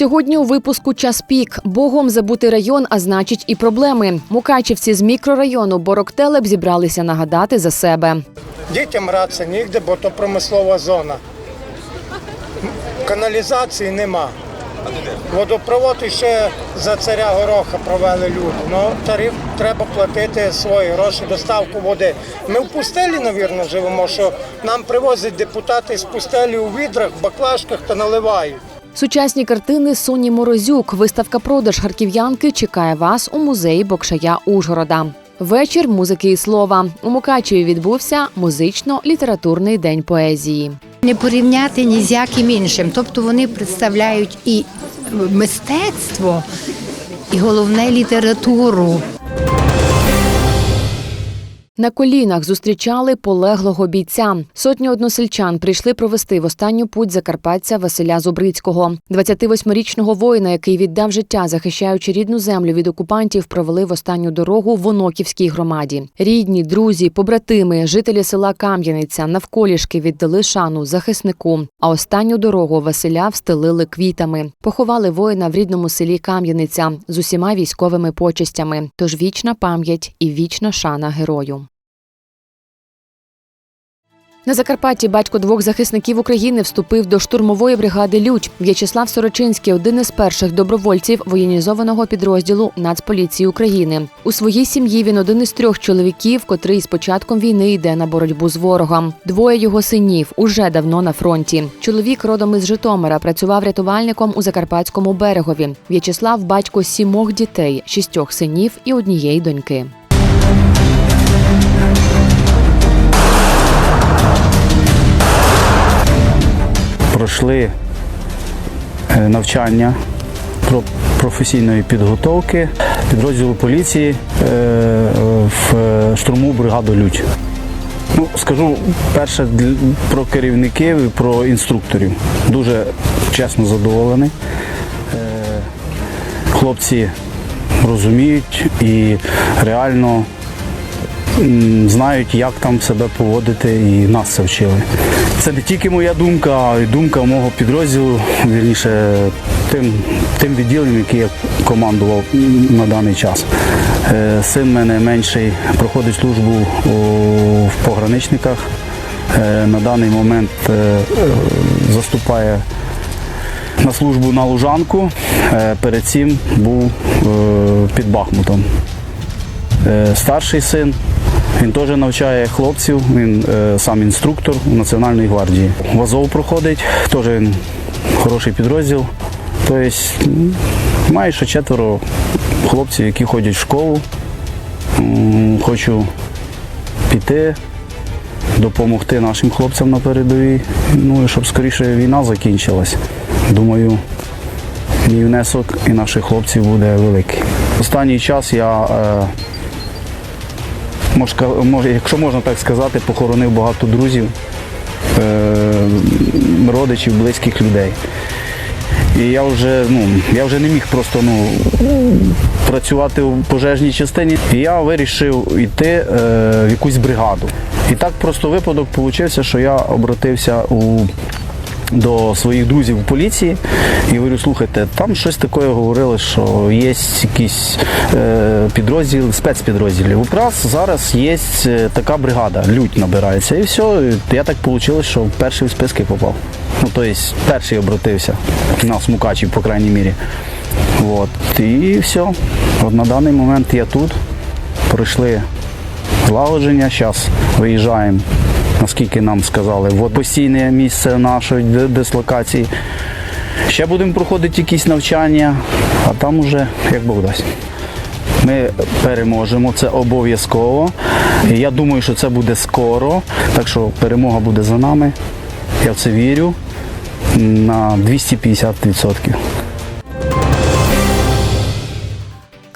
Сьогодні у випуску час пік. Богом забутий район, а значить і проблеми. Мукачівці з мікрорайону Бороктелеп зібралися нагадати за себе. Дітям гратися нігде, бо то промислова зона. Каналізації нема. Водопровод ще за царя гороха провели люди. Ну, тариф треба платити свої гроші, доставку води. Ми в пустелі, навірно, живемо, що нам привозять депутати з пустелі у відрах, баклажках та наливають. Сучасні картини Соні Морозюк. Виставка продаж харків'янки чекає вас у музеї Бокшая Ужгорода. Вечір музики і слова. У Мукачеві відбувся музично-літературний день поезії. Не порівняти ні з яким іншим. Тобто вони представляють і мистецтво, і головне літературу. На колінах зустрічали полеглого бійця. Сотні односельчан прийшли провести в останню путь закарпатця Василя Зубрицького. 28-річного воїна, який віддав життя, захищаючи рідну землю від окупантів, провели в останню дорогу в Оноківській громаді. Рідні, друзі, побратими, жителі села Кам'яниця навколішки віддали шану захиснику. А останню дорогу Василя встелили квітами. Поховали воїна в рідному селі Кам'яниця з усіма військовими почестями. Тож вічна пам'ять і вічна шана герою. На Закарпатті батько двох захисників України вступив до штурмової бригади Лють. В'ячеслав Сорочинський один із перших добровольців воєнізованого підрозділу Нацполіції України. У своїй сім'ї він один із трьох чоловіків, котрий з початком війни йде на боротьбу з ворогом. Двоє його синів уже давно на фронті. Чоловік родом із Житомира працював рятувальником у Закарпатському берегові. В'ячеслав батько сімох дітей, шістьох синів і однієї доньки. Пройшли е, навчання професійної підготовки підрозділу поліції е, в е, штурмову бригаду Людь. Ну, скажу перше про керівників і про інструкторів. Дуже чесно задоволений. Хлопці розуміють і реально знають, як там себе поводити, і нас це вчили. Це не тільки моя думка, а й думка мого підрозділу, вірніше, тим, тим відділом, який я командував на даний час. Е, Син мене менший проходить службу в пограничниках. Е, На даний момент е, заступає на службу на Лужанку. Перед цим був під Бахмутом. Старший син, він теж навчає хлопців, він е, сам інструктор у Національної гвардії. В Азов проходить, теж він хороший підрозділ. Тобто майже четверо хлопців, які ходять в школу. Хочу піти, допомогти нашим хлопцям на передовій. Ну і щоб скоріше війна закінчилась. Думаю, мій внесок і наших хлопців буде великий. Останній час я, е, якщо можна так сказати, похоронив багато друзів, е, родичів, близьких людей. І я вже, ну, я вже не міг просто ну, працювати у пожежній частині. І я вирішив йти е, в якусь бригаду. І так просто випадок вийшов, що я обратився у до своїх друзів в поліції і говорю, слухайте, там щось таке говорили, що є якісь е, підрозділи, спецпідрозділи. Якраз зараз є е, така бригада, лють набирається. І все, я так вийшло, що перший в списки попав. Ну, тобто перший обратився на смукачів, по крайній мірі. От. І все. От на даний момент я тут. Пройшли злагодження. Зараз виїжджаємо, наскільки нам сказали, в постійне місце нашої дислокації. Ще будемо проходити якісь навчання, а там уже як Бог дасть. Ми переможемо, це обов'язково. Я думаю, що це буде скоро. Так що перемога буде за нами. Я в це вірю на 250%.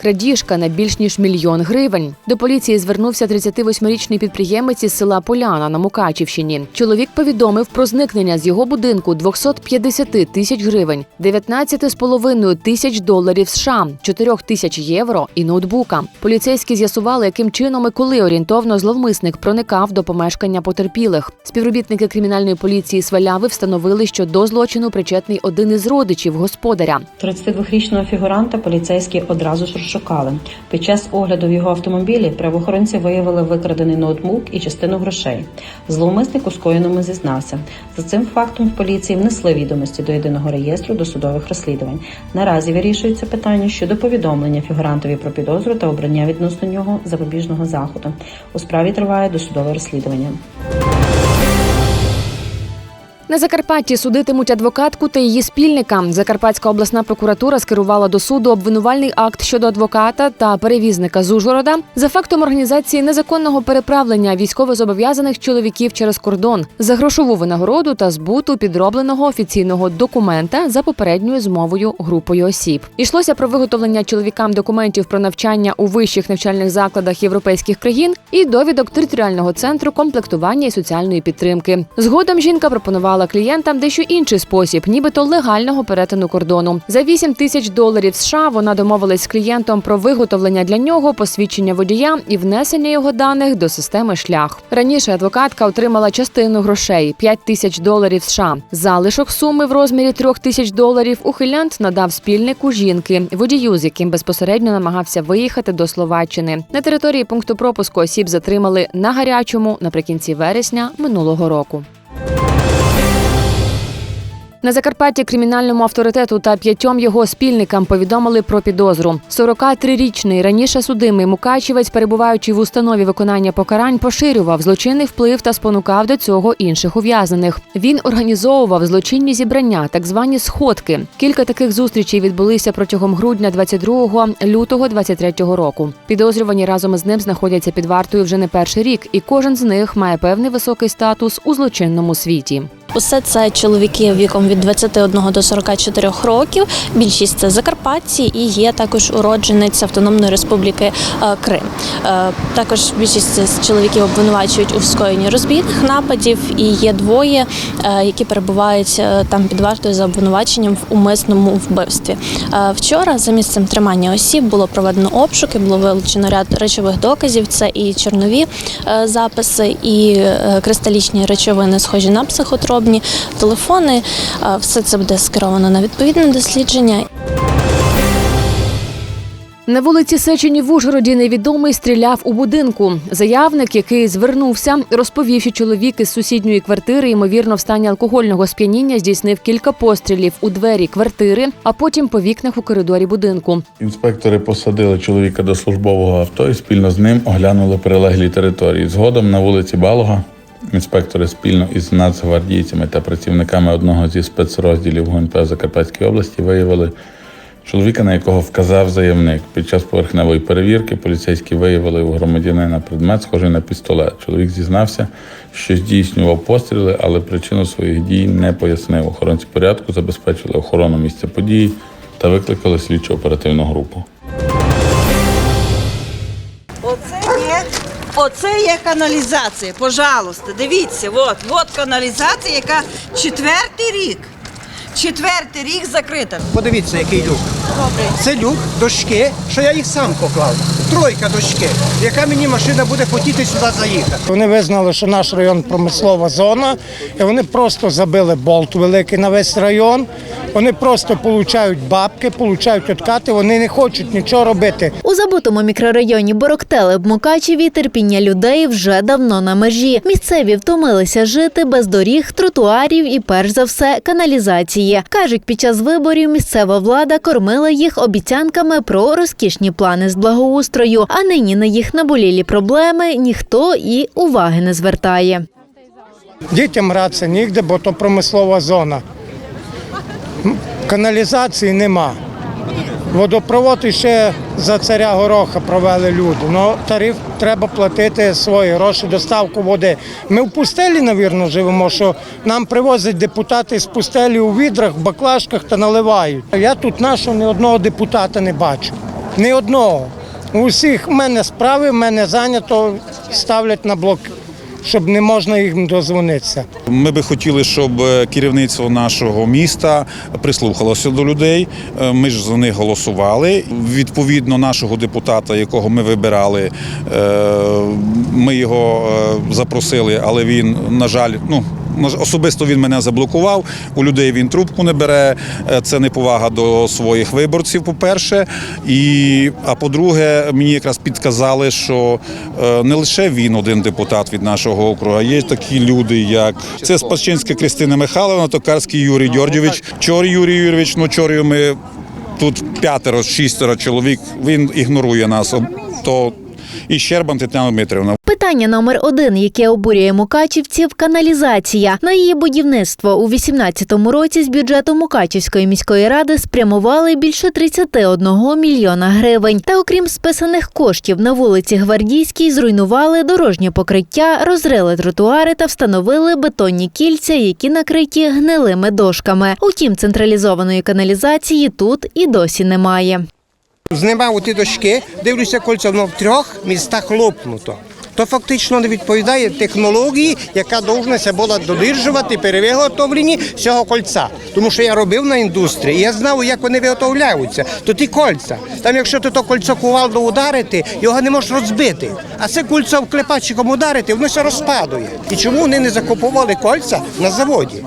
Крадіжка на більш ніж мільйон гривень. До поліції звернувся 38-річний підприємець із села Поляна на Мукачівщині. Чоловік повідомив про зникнення з його будинку 250 тисяч гривень, 19,5 тисяч доларів США, 4 тисяч євро і ноутбука. Поліцейські з'ясували, яким чином і коли орієнтовно зловмисник проникав до помешкання потерпілих. Співробітники кримінальної поліції Сваляви встановили, що до злочину причетний один із родичів господаря. 32-річного фігуранта поліцейські одразу ж розшукали. Під час огляду в його автомобілі правоохоронці виявили викрадений ноутбук і частину грошей. Зловмисник у скоєному зізнався. За цим фактом в поліції внесли відомості до єдиного реєстру досудових розслідувань. Наразі вирішується питання щодо повідомлення фігурантові про підозру та обрання відносно нього запобіжного заходу. У справі триває досудове розслідування. На Закарпатті судитимуть адвокатку та її спільника. Закарпатська обласна прокуратура скерувала до суду обвинувальний акт щодо адвоката та перевізника з Ужгорода за фактом організації незаконного переправлення військовозобов'язаних чоловіків через кордон за грошову винагороду та збуту підробленого офіційного документа за попередньою змовою групою осіб. Ішлося про виготовлення чоловікам документів про навчання у вищих навчальних закладах європейських країн і довідок територіального центру комплектування і соціальної підтримки. Згодом жінка пропонувала клієнтам дещо інший спосіб, нібито легального перетину кордону. За 8 тисяч доларів США вона домовилась з клієнтом про виготовлення для нього посвідчення водія і внесення його даних до системи шлях. Раніше адвокатка отримала частину грошей 5 тисяч доларів США. Залишок суми в розмірі 3 тисяч доларів ухилянт надав спільнику жінки, водію, з яким безпосередньо намагався виїхати до Словаччини. На території пункту пропуску осіб затримали на гарячому наприкінці вересня минулого року. На Закарпатті кримінальному авторитету та п'ятьом його спільникам повідомили про підозру. 43-річний раніше судимий Мукачівець, перебуваючи в установі виконання покарань, поширював злочинний вплив та спонукав до цього інших ув'язнених. Він організовував злочинні зібрання, так звані сходки. Кілька таких зустрічей відбулися протягом грудня 22 лютого 23 року. Підозрювані разом із ним знаходяться під вартою вже не перший рік, і кожен з них має певний високий статус у злочинному світі. Усе це чоловіки віком від 21 до 44 років. Більшість це закарпатці і є також уродженець Автономної Республіки е, Крим. Е, Також більшість з чоловіків обвинувачують у скоєнні розбійних нападів, і є двоє, е, які перебувають там під вартою за обвинуваченням в умисному вбивстві. Вчора за місцем тримання осіб було проведено обшуки, було вилучено ряд речових доказів. Це і чорнові записи, і кристалічні речовини, схожі на психотропні, телефони. Все це буде скеровано на відповідне дослідження. На вулиці Сечені в Ужгороді невідомий стріляв у будинку. Заявник, який звернувся, розповів, що чоловік із сусідньої квартири, ймовірно, в стані алкогольного сп'яніння здійснив кілька пострілів у двері квартири, а потім по вікнах у коридорі будинку. Інспектори посадили чоловіка до службового авто і спільно з ним оглянули прилеглі території. Згодом на вулиці Балога інспектори спільно із нацгвардійцями та працівниками одного зі спецрозділів ГУНП Закарпатської області виявили чоловіка, на якого вказав заявник. Під час поверхневої перевірки поліцейські виявили у громадянина предмет, схожий на пістолет. Чоловік зізнався, що здійснював постріли, але причину своїх дій не пояснив. Охоронці порядку забезпечили охорону місця події та викликали слідчо оперативну групу. Оце є каналізація. Пожалуйста, дивіться, от, от каналізація, яка четвертий рік. Четвертий рік закрита. Подивіться, який люк. Це люк дошки, що я їх сам поклав. Тройка дошки, яка мені машина буде хотіти сюди заїхати. Вони визнали, що наш район промислова зона, і вони просто забили болт великий на весь район. Вони просто получають бабки, получають откати, вони не хочуть нічого робити. У забутому мікрорайоні Бороктели в Мукачеві терпіння людей вже давно на межі. Місцеві втомилися жити без доріг, тротуарів і, перш за все, каналізації. Кажуть, під час виборів місцева влада кормила їх обіцянками про розкішні плани з благоустрою. А нині на їх наболілі проблеми ніхто і уваги не звертає. Дітям гратися нігде, бо то промислова зона. Каналізації нема. Водопровод ще за царя гороха провели люди. Ну, тариф треба платити свої гроші, доставку води. Ми в пустелі, навірно, живемо, що нам привозять депутати з пустелі у відрах, в баклажках та наливають. Я тут нашого ні одного депутата не бачу. Ні одного. У всіх в мене справи, в мене зайнято, ставлять на блок, щоб не можна їм дозвонитися. Ми би хотіли, щоб е, керівництво нашого міста прислухалося до людей. Е, Ми ж за них голосували. Відповідно, нашого депутата, якого ми вибирали, е, ми його запросили, але він, на жаль, ну. Особисто він мене заблокував. У людей він трубку не бере. Е, Це неповага до своїх виборців, по-перше. І, а по-друге, мені якраз підказали, що е, не лише він один депутат від нашого округу, а є такі люди, як це Спадщинська Кристина Михайловна, Токарський Юрій Дьордьович, Чор Юрій Юрійович. Ну, Чорію ми тут п'ятеро, шістеро чоловік. Він ігнорує нас. То і Щербан Тетяна Дмитрівна. Питання номер один, яке обурює мукачівців – каналізація. На її будівництво у 18-му році з бюджету Мукачівської міської ради спрямували більше 31 мільйона гривень. Та окрім списаних коштів на вулиці Гвардійській зруйнували дорожнє покриття, розрили тротуари та встановили бетонні кільця, які накриті гнилими дошками. Утім, централізованої каналізації тут і досі немає. Знімав ті дошки, дивлюся кольця, воно в трьох містах лопнуто. То фактично не відповідає технології, яка довжнася була додержувати при виготовленні цього кольця. Тому що я робив на індустрії, і я знав, як вони виготовляються. То ті кольця. Там, якщо ти то кольцо кувалдо ударити, його не можеш розбити. А це кольцо клепачиком ударити, воно все розпадує. І чому вони не закуповували кольця на заводі?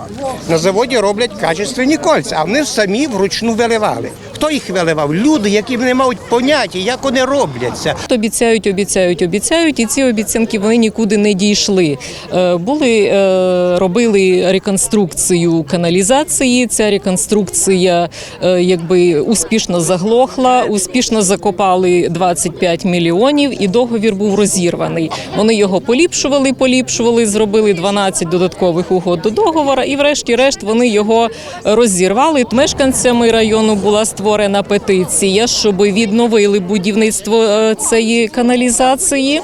На заводі роблять качественні кольця, а вони самі вручну виливали. Хто їх виливав? Люди, які не мають поняття, як вони робляться. Обіцяють, обіцяють, обіцяють, і ці обіцянки вони нікуди не дійшли. Е, Були е, робили реконструкцію каналізації. Ця реконструкція е, якби успішно заглохла, успішно закопали 25 мільйонів, і договір був розірваний. Вони його поліпшували, поліпшували, зробили 12 додаткових угод до договора, і, врешті-решт, вони його розірвали. Мешканцями району була створена петиція, щоб відновили будівництво е, цієї каналізації.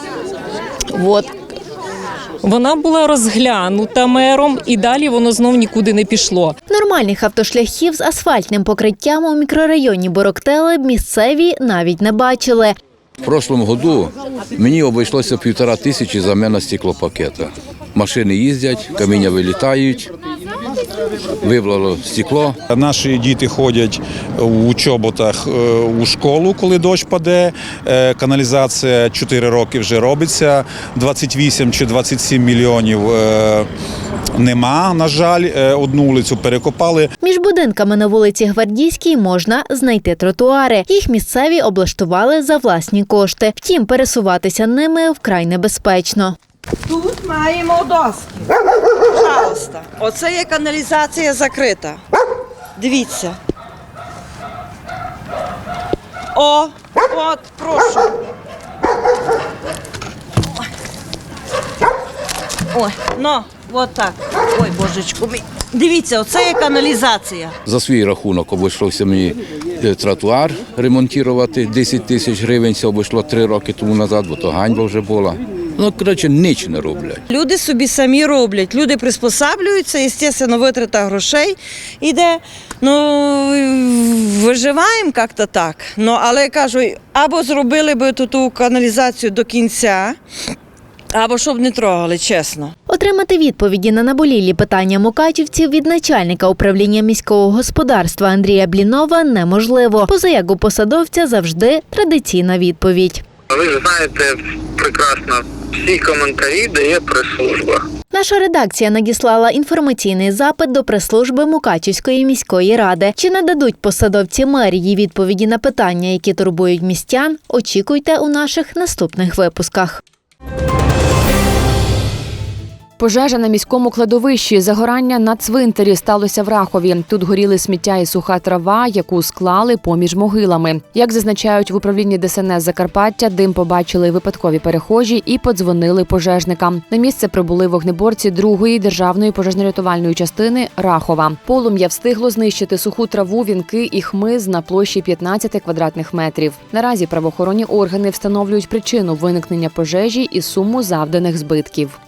От. Вона була розглянута мером, і далі воно знов нікуди не пішло. Нормальних автошляхів з асфальтним покриттям у мікрорайоні Бороктели місцеві навіть не бачили. В прошлому году мені обійшлося півтора тисячі заміна стеклопакета. Машини їздять, каміння вилітають, виблало стекло. Наші діти ходять у чоботах е, у школу, коли дощ паде. Е, Каналізація 4 роки вже робиться. 28 чи 27 мільйонів е, нема. На жаль, одну вулицю перекопали. Між будинками на вулиці Гвардійській можна знайти тротуари. Їх місцеві облаштували за власні кошти. Втім, пересуватися ними вкрай небезпечно. Тут маємо доски. Пожалуйста. Оце є каналізація закрита. Дивіться. О, от, прошу. Ой, ну, от так. Ой, божечку. Дивіться, оце є каналізація. За свій рахунок обійшлося мені е, тротуар ремонтувати. 10 тисяч гривень це обійшло 3 роки тому назад, бо то ганьба вже була. Ну, коротше, ніч не роблять. Люди собі самі роблять, люди приспосаблюються, звісно, витрата грошей іде. Ну, виживаємо як-то так. Ну, але я кажу, або зробили би ту, ту каналізацію до кінця, або щоб не трогали, чесно. Отримати відповіді на наболілі питання мукачівців від начальника управління міського господарства Андрія Блінова неможливо. Поза як у посадовця завжди традиційна відповідь. Ви ж знаєте прекрасно, всі коментарі дає прес-служба. Наша редакція надіслала інформаційний запит до прес-служби Мукачівської міської ради. Чи нададуть посадовці мерії відповіді на питання, які турбують містян? Очікуйте у наших наступних випусках. Пожежа на міському кладовищі. Загорання на цвинтарі сталося в Рахові. Тут горіли сміття і суха трава, яку склали поміж могилами. Як зазначають в управлінні ДСНС Закарпаття, дим побачили випадкові перехожі і подзвонили пожежникам. На місце прибули вогнеборці другої державної пожежно-рятувальної частини Рахова. Полум'я встигло знищити суху траву, вінки і хмиз на площі 15 квадратних метрів. Наразі правоохоронні органи встановлюють причину виникнення пожежі і суму завданих збитків.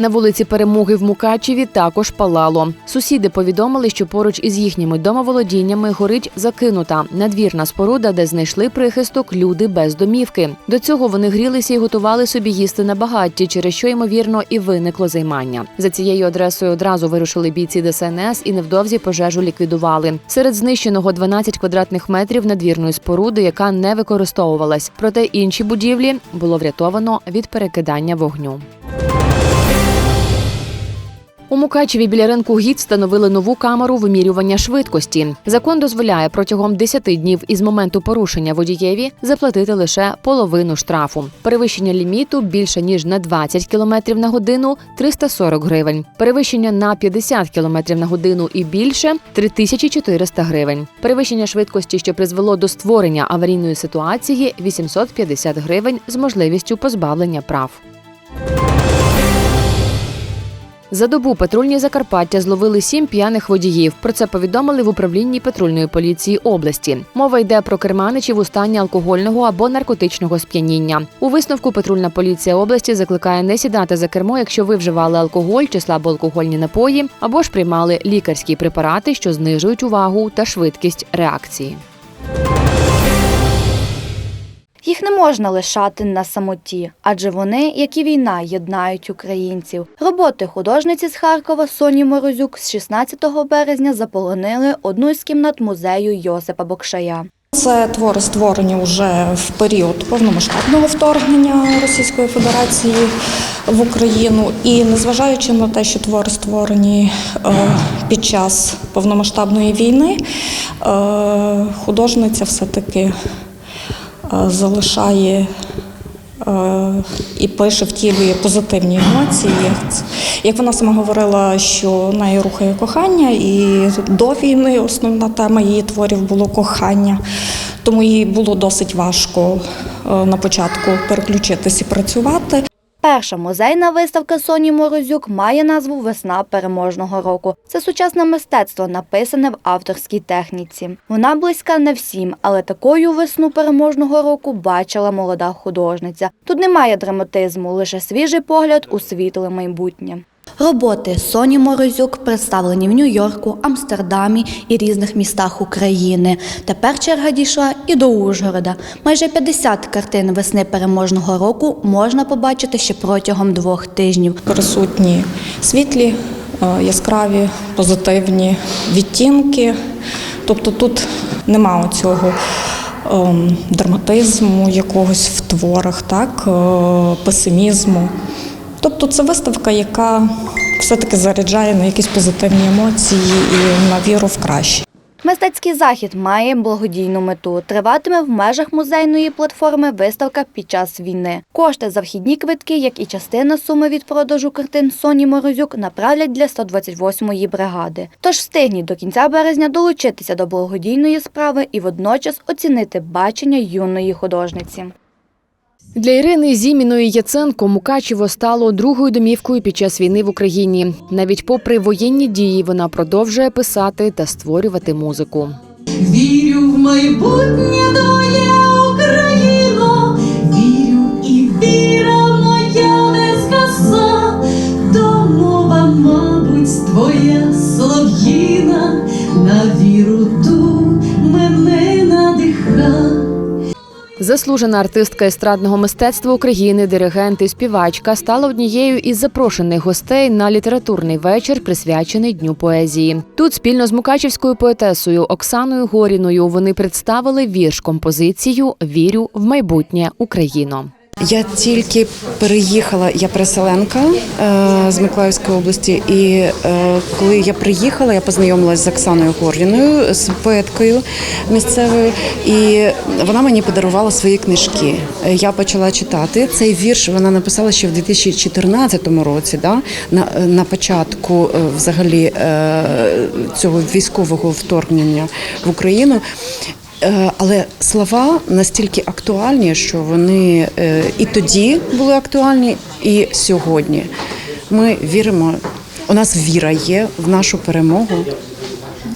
На вулиці Перемоги в Мукачеві також палало. Сусіди повідомили, що поруч із їхніми домоволодіннями горить закинута надвірна споруда, де знайшли прихисток люди без домівки. До цього вони грілися і готували собі їсти на багатті, через що ймовірно і виникло займання. За цією адресою одразу вирушили бійці ДСНС і невдовзі пожежу ліквідували. Серед знищеного 12 квадратних метрів надвірної споруди, яка не використовувалась. Проте інші будівлі було врятовано від перекидання вогню. У Мукачеві біля ринку гід встановили нову камеру вимірювання швидкості. Закон дозволяє протягом 10 днів із моменту порушення водієві заплатити лише половину штрафу. Перевищення ліміту більше ніж на 20 км на годину 340 гривень. Перевищення на 50 км на годину і більше 3400 гривень. Перевищення швидкості, що призвело до створення аварійної ситуації 850 гривень з можливістю позбавлення прав. За добу патрульні Закарпаття зловили сім п'яних водіїв. Про це повідомили в управлінні патрульної поліції області. Мова йде про керманичів у стані алкогольного або наркотичного сп'яніння. У висновку патрульна поліція області закликає не сідати за кермо, якщо ви вживали алкоголь чи слабоалкогольні напої, або ж приймали лікарські препарати, що знижують увагу та швидкість реакції. Їх не можна лишати на самоті, адже вони, як і війна, єднають українців. Роботи художниці з Харкова Соні Морозюк з 16 березня заполонили одну з кімнат музею Йосипа Бокшая. Це твори створені вже в період повномасштабного вторгнення Російської Федерації в Україну. І незважаючи на те, що твори створені е, під час повномасштабної війни, е, художниця все-таки е, залишає е, і пише, втілює позитивні емоції. Як вона сама говорила, що нею рухає кохання, і до війни основна тема її творів було кохання. Тому їй було досить важко е, на початку переключитись і працювати. Перша музейна виставка Соні Морозюк має назву Весна переможного року. Це сучасне мистецтво, написане в авторській техніці. Вона близька не всім, але такою весну переможного року бачила молода художниця. Тут немає драматизму, лише свіжий погляд у світле майбутнє. Роботи Соні Морозюк представлені в Нью-Йорку, Амстердамі і різних містах України. Тепер черга дійшла і до Ужгорода. Майже 50 картин весни переможного року можна побачити ще протягом двох тижнів. Присутні світлі, е, яскраві, позитивні відтінки. Тобто тут нема цього драматизму якогось в творах, так, е, песимізму. Тобто це виставка, яка все-таки заряджає на якісь позитивні емоції і на віру в краще. Мистецький захід має благодійну мету. Триватиме в межах музейної платформи виставка під час війни. Кошти за вхідні квитки, як і частина суми від продажу картин Соні Морозюк, направлять для 128-ї бригади. Тож встигніть до кінця березня долучитися до благодійної справи і водночас оцінити бачення юної художниці. Для Ірини Зіміної Яценко Мукачево стало другою домівкою під час війни в Україні. Навіть попри воєнні дії, вона продовжує писати та створювати музику. Вірю в майбутнє доля Україно, вірю і віра моя не згаса, домова, мабуть, твоя солов'їна, на віру Заслужена артистка естрадного мистецтва України, диригент і співачка стала однією із запрошених гостей на літературний вечір, присвячений Дню поезії. Тут спільно з мукачівською поетесою Оксаною Горіною вони представили вірш композицію Вірю в майбутнє Україно. Я тільки переїхала, я переселенка е, з Миколаївської області, і е, коли я приїхала, я познайомилася з Оксаною Горвіною, з поеткою місцевою, і вона мені подарувала свої книжки. Е, Я почала читати цей вірш. Вона написала ще в 2014 році, да, на, на початку взагалі цього військового вторгнення в Україну. Е, Але слова настільки актуальні, що вони е, і тоді були актуальні, і сьогодні. Ми віримо, у нас віра є в нашу перемогу,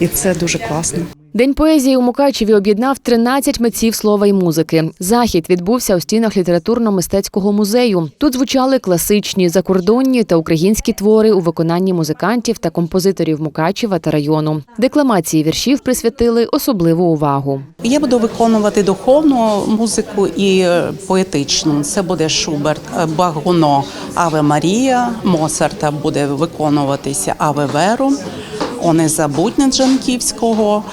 і це дуже класно. День поезії у Мукачеві об'єднав 13 митців слова і музики. Захід відбувся у стінах літературно-мистецького музею. Тут звучали класичні, закордонні та українські твори у виконанні музикантів та композиторів Мукачева та району. Декламації віршів присвятили особливу увагу. Я буду виконувати духовну музику і е, поетичну. Це буде Шуберт, е, Багуно, Аве Марія, Моцарта буде виконуватися Аве Веру, О незабутнє Джанківського.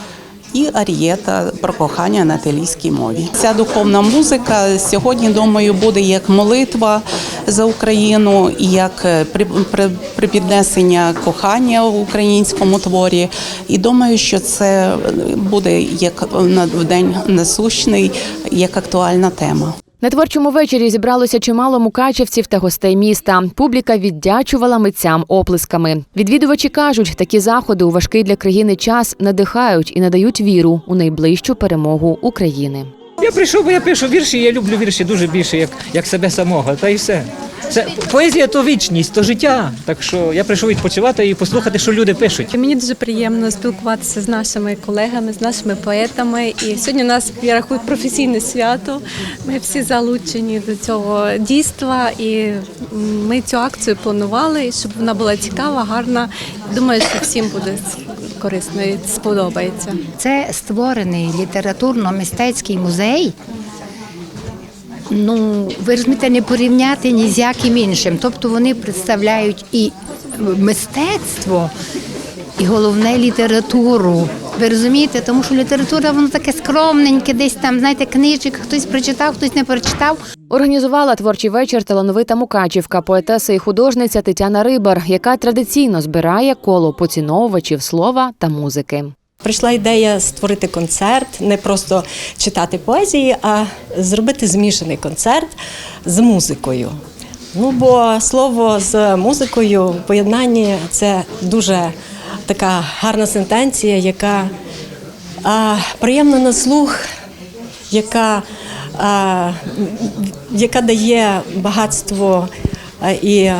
І арієта про кохання на італійській мові. Ця духовна музика сьогодні, думаю, буде як молитва за Україну, і як е, при, при, припіднесення кохання в українському творі. І думаю, що це буде як в день насущний, як актуальна тема. На творчому вечорі зібралося чимало мукачевців та гостей міста. Публіка віддячувала митцям оплесками. Відвідувачі кажуть, такі заходи у важкий для країни час надихають і надають віру у найближчу перемогу України. Прийшов, бо я пишу вірші, я люблю вірші дуже більше, як, як себе самого, та й все. Це поезія то вічність, то життя. Так що я прийшов відпочивати і послухати, що люди пишуть. Мені дуже приємно спілкуватися з нашими колегами, з нашими поетами. І сьогодні у нас я рахую професійне свято. Ми всі залучені до цього дійства, і ми цю акцію планували, щоб вона була цікава, гарна. Думаю, що всім буде корисно і сподобається. Це створений літературно-мистецький музей. Ну, ви розумієте, не порівняти ні з яким іншим. Тобто вони представляють і мистецтво, і головне літературу. Ви розумієте, тому що література воно таке скромненьке, десь там, знаєте, книжок, хтось прочитав, хтось не прочитав. Організувала творчий вечір талановита мукачівка, поетеса і художниця Тетяна Рибар, яка традиційно збирає коло поціновувачів слова та музики. Прийшла ідея створити концерт, не просто читати поезії, а зробити змішаний концерт з музикою. Ну бо слово з музикою в поєднанні це дуже така гарна сентенція, яка а, приємна на слух, яка, яка дає багатство і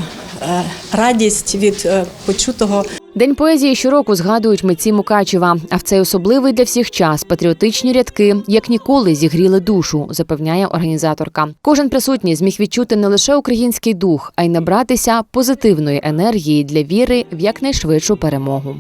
радість від е, почутого. День поезії щороку згадують митці Мукачева. А в цей особливий для всіх час патріотичні рядки як ніколи зігріли душу, запевняє організаторка. Кожен присутній зміг відчути не лише український дух, а й набратися позитивної енергії для віри в якнайшвидшу перемогу.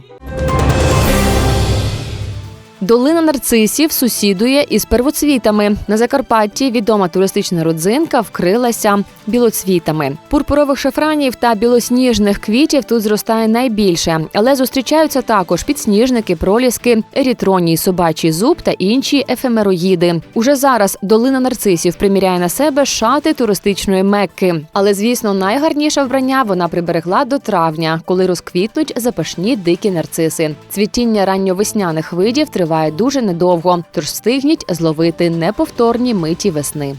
Долина нарцисів сусідує із первоцвітами. На Закарпатті відома туристична родзинка вкрилася білоцвітами. Пурпурових шафранів та білосніжних квітів тут зростає найбільше, але зустрічаються також підсніжники, проліски, ерітроній собачий зуб та інші ефемероїди. Уже зараз долина нарцисів приміряє на себе шати туристичної мекки. Але, звісно, найгарніше вбрання вона приберегла до травня, коли розквітнуть запашні дикі нарциси. Цвітіння ранньовесняних видів триває дуже недовго, тож встигніть зловити неповторні миті весни.